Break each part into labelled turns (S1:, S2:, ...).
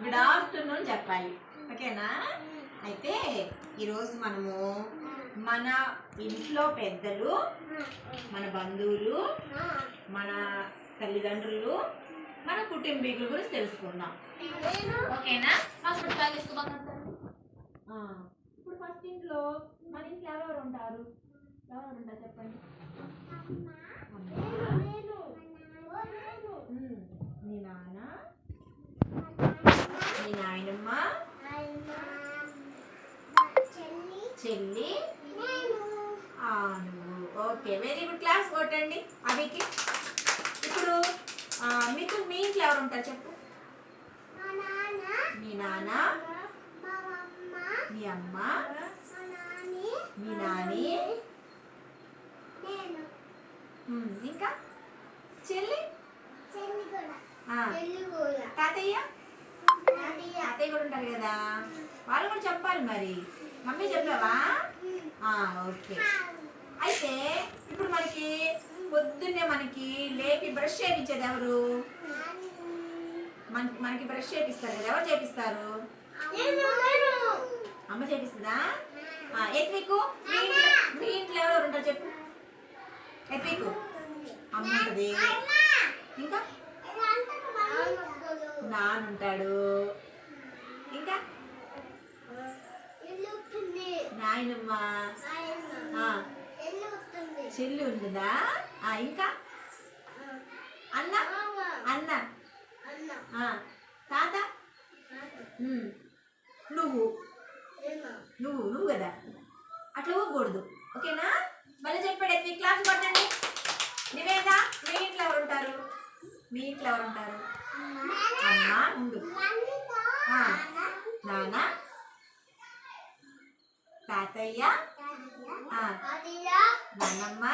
S1: Good afternoon చెప్పాలి. ఓకేనా? అయితే ఈరోజు మనము మన ఇంట్లో పెద్దలు మన బంధువులు మన తల్లిదండ్రులు మన కుటుంబీకుల గురించి తెలుసుకుందాం. ఓకేనా? ఫస్ట్ ఇప్పుడు ఫస్ట్ ఇంట్లో మన ఇంట్లో ఎవరెవరు ఉంటారు? ఎవరెవరు ఉంటారు చెప్పండి అమ్మ, ఉమ్, మీ నాన్న మీ నాయనమ్మ చెల్లి నువ్వు. ఓకే వెరీ గుడ్ క్లాస్ కొట్టండి అవికి ఇప్పుడు మీకు మీ ఇంట్లో ఎవరు ఉంటారు చెప్పు. మీ నాన్న మీ అమ్మ మీ నాని ఇంకా? చెల్లి? తాతయ్య? అత్తయ్య కూడా ఉంటారు కదా. వాళ్ళు కూడా చెప్పాలి మరి. మమ్మీ చెప్పావా? ఓకే. అయితే ఇప్పుడు మనకి పొద్దున్నే మనకి లేపి బ్రష్ చేయించేది ఎవరు? మనకి మనకి బ్రష్ చేపిస్తారు కదా. ఎవరు చేపిస్తారు? అమ్మ చేపిస్తుందా? ఆ, ఎత్వికు మీ ఇంట్లో ఎవరు ఉంటారు చెప్పు. ఎత్వికు అమ్మ ఉంటుంది ఇంకా నాన్న ఉంటాడు ఇంకా? నాయనమ్మ. చెల్లి ఉంటుందా? ఆ, ఇంకా? అన్న? అన్న. తాత? నువ్వు? నువ్వు నువ్వు కదా? అట్లా ఊగకూడదు ఓకేనా? మళ్ళీ చెప్పాడు ఎత్వి క్లాస్ కొట్టండి. నివేద మీ ఇంట్లో ఎవరు ఉంటారు? మీ ఇంట్లో ఎవరు ఉంటారు? అమ్మ ఉండు. నాన్న. తాతయ్య. నానమ్మ.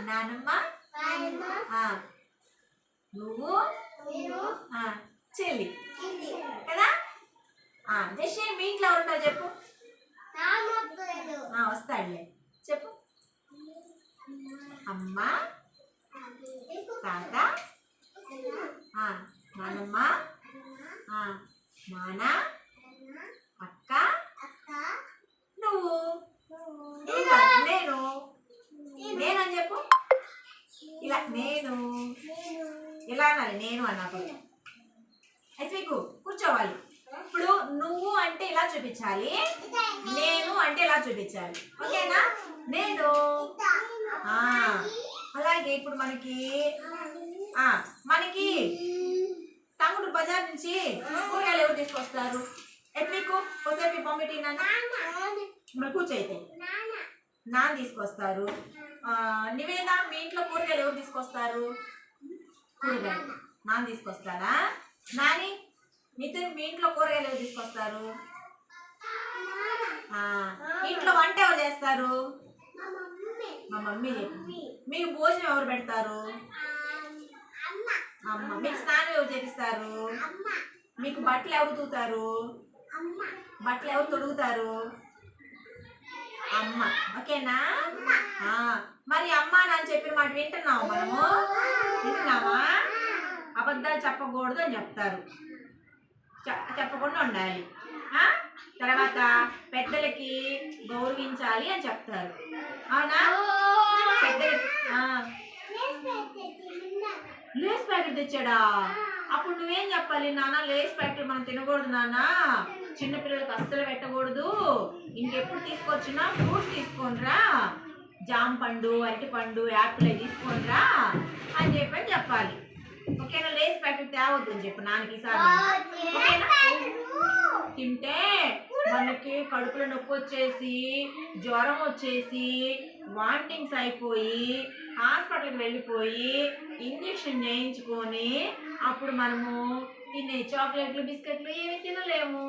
S1: నానమ్మ. నువ్వు? చెల్లి. కదా? జస్ట్ మీ ఇంట్లో ఉంటావు చెప్పు. వస్తాడులే. చెప్పు. అమ్మ. తాత. నానమ్మ ఆ, నాన్న అక్క నువ్వు? నేను. నేనని చెప్పు. ఇలా నేను. ఇలా అనాలి? నేను అన్నప్పుడు అయితే మీకు కూర్చోవాలి. ఇప్పుడు నువ్వు అంటే ఇలా చూపించాలి? నేను అంటే ఇలా చూపించాలి? ఓకేనా? నేను. అలాగే ఇప్పుడు మనకి మనకి తమ్ముడు బజార్ నుంచి కూరగాయలు ఎవరు తీసుకొస్తారు? ఎట్లీకు కొద్దిసేపు పంపిటీ మరి కూర్చోయితే. నాన్న తీసుకొస్తారు. నివేద మీ ఇంట్లో కూరగాయలు ఎవరు తీసుకొస్తారు? కూరగాయలు. నాన్న తీసుకొస్తాడా? నాని నితిన్ మీ ఇంట్లో కూరగాయలు ఎవరు తీసుకొస్తారు? ఇంట్లో వంట ఎవరు చేస్తారు? మా మమ్మీ. మీకు భోజనం ఎవరు పెడతారు? అమ్మ. మీకు స్నానం ఎవరు చేపిస్తారు? మీకు బట్టలు ఎవరు తూతారు? బట్టలు ఎవరు తొడుగుతారు? అమ్మ. ఓకేనా? మరి అమ్మ అని చెప్పిన మాట వింటున్నావు మనము? వింటున్నావా? అబద్ధాలు చెప్పకూడదు అని చెప్తారు. చెప్పకుండా ఉండాలి? తర్వాత పెద్దలకి గౌరవించాలి అని చెప్తారు. అవునా? పెద్దలకి. లేస్ ప్యాకెట్ తెచ్చాడా? అప్పుడు నువ్వేం చెప్పాలి నాన్న లేస్ ప్యాకెట్ మనం తినకూడదు నాన్న. చిన్నపిల్లలకు అస్సలు పెట్టకూడదు. ఇంకెప్పుడు తీసుకొచ్చినా ఫ్రూట్స్ తీసుకోనరా. జామ పండు అరటి పండు యాపిల్ అవి తీసుకోనరా అని చెప్పని చెప్పాలి. ఓకేనా? లేస్ ప్యాకెట్ తేవద్దు అని చెప్పు నాన్నకి ఈసారి తింటే మనకి కడుపులో నొప్పి వచ్చేసి జ్వరం వచ్చేసి వాంటింగ్స్ అయిపోయి హాస్పిటల్కి వెళ్ళిపోయి ఇంజెక్షన్ చేయించుకొని అప్పుడు మనము తినే చాక్లెట్లు బిస్కెట్లు ఏమి తినలేము.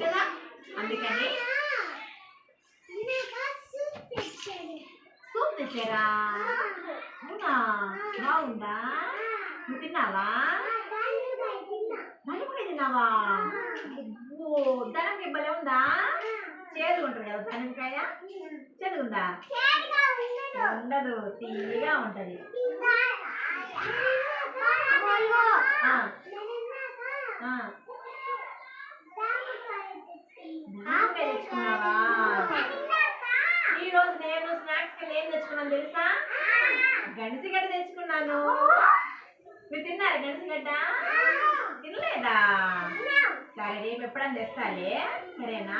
S1: కదా? అందుకని సూప్ తెచ్చారా? అవునా? బాగుందా? నువ్వు తిన్నావా? నలుగురు తిన్నావా? అబ్బో దానికాయ భలే ఉందా? చేదుకుంటుంది కదా దానికాయ చేదుందా ఉండదు తీయగా ఉంటది. ఈ రోజు నేను స్నాక్స్కి ఏం తెచ్చుకున్నాను తెలుసా? గడిసిగడ్డ తెచ్చుకున్నాను. మీరు తిన్నారు గడిసిగడ్డ తినలేదా? సరే రేపు ఎప్పుడన్నా తెస్తాలే. సరేనా?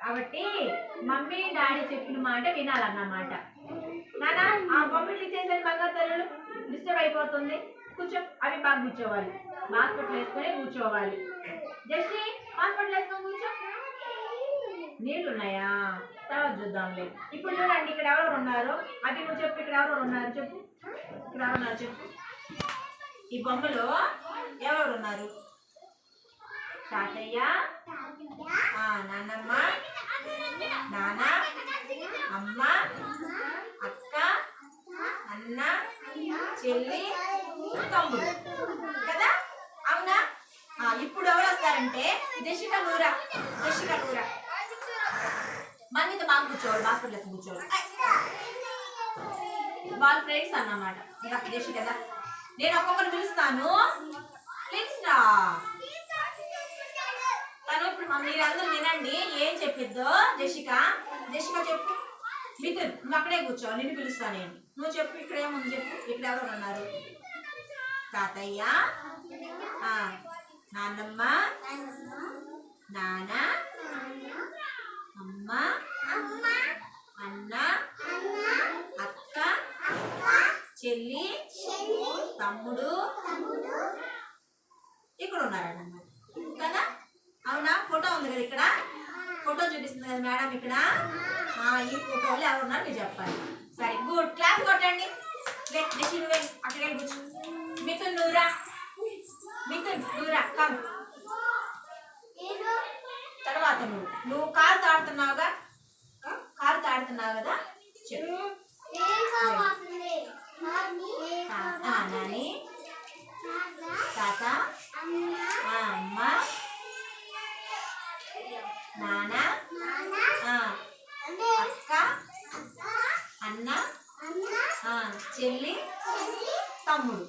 S1: కాబట్టి మమ్మీ డాడీ చెప్పిన మాట వినాలన్నమాట. నానా ఆ బొమ్మలు ఇచ్చేసాను బంగారు తల్లులు డిస్టర్బ్ అయిపోతుంది. కూర్చో అవి బాగా కూర్చోవాలి. హాస్పిటల్ వేసుకొని కూర్చోవాలి. జస్ట్ హాస్పిటల్ వేసుకొని కూర్చో. నీళ్ళు ఉన్నాయా? తర్వాత చూద్దాంలే. ఇప్పుడు చూడండి ఇక్కడ ఎవరు ఉన్నారు? అది నువ్వు చెప్పు ఇక్కడ ఎవరు ఉన్నారు చెప్పు. ఇక్కడ ఎవరు ఉన్నారు చెప్పు. ఈ బొమ్మలో ఎవరు ఉన్నారు? తాతయ్య నాన్నమ్మ నాన్న అమ్మ చెల్లి తమ్ముడు. కదా? అవునా? ఆ, ఇప్పుడు ఎవరు వస్తారంటే జషిక నూరా. జషిక నూరా. మన మీద బాగా కూర్చోవాలి హాస్పిటల్ కూర్చోవాలి. వాళ్ళ ఫ్రెండ్స్ అన్నమాట. ఇంకా జషి కదా? నేను ఒక్కొక్కరు పిలుస్తాను. ప్లీజ్ రా. తను ఇప్పుడు మీరు మీరందరూ వినండి ఏం చెప్పిద్దో? జషిక జషిక చెప్పు. మిథున్ నువ్వు అక్కడే కూర్చో నిన్ను పిలుస్తా నేను. నువ్వు చెప్పు ఇక్కడ ఏముంది చెప్పు. ఇక్కడ ఎవరు ఉన్నారు? తాతయ్య? నాన్నమ్మ? నాన్న? అమ్మ? అన్న? అక్క? చెల్లి? తమ్ముడు? ఇక్కడ ఉన్నారన్నమాట కదా? అవునా? ఫోటో ఉంది కదా ఇక్కడ? ఫోటో చూపిస్తుంది కదా మేడం ఇక్కడ? ఈ ఫోటోలో ఎవరు ఉన్నారు మీరు చెప్పాలి. సరే గుడ్ క్లాస్ కొట్టండి. నువ్వు వెళ్ళి కూర్చో. మిథున్ నూరా. మిథున్ నూరా కమ్ తర్వాత నువ్వు. నువ్వు కారు తాడుతున్నావుగా? కారు తాడుతున్నావు కదా? చెప్పు. నాని. తాత. అమ్మ. నాన్న. చెల్లి తమ్ముడు.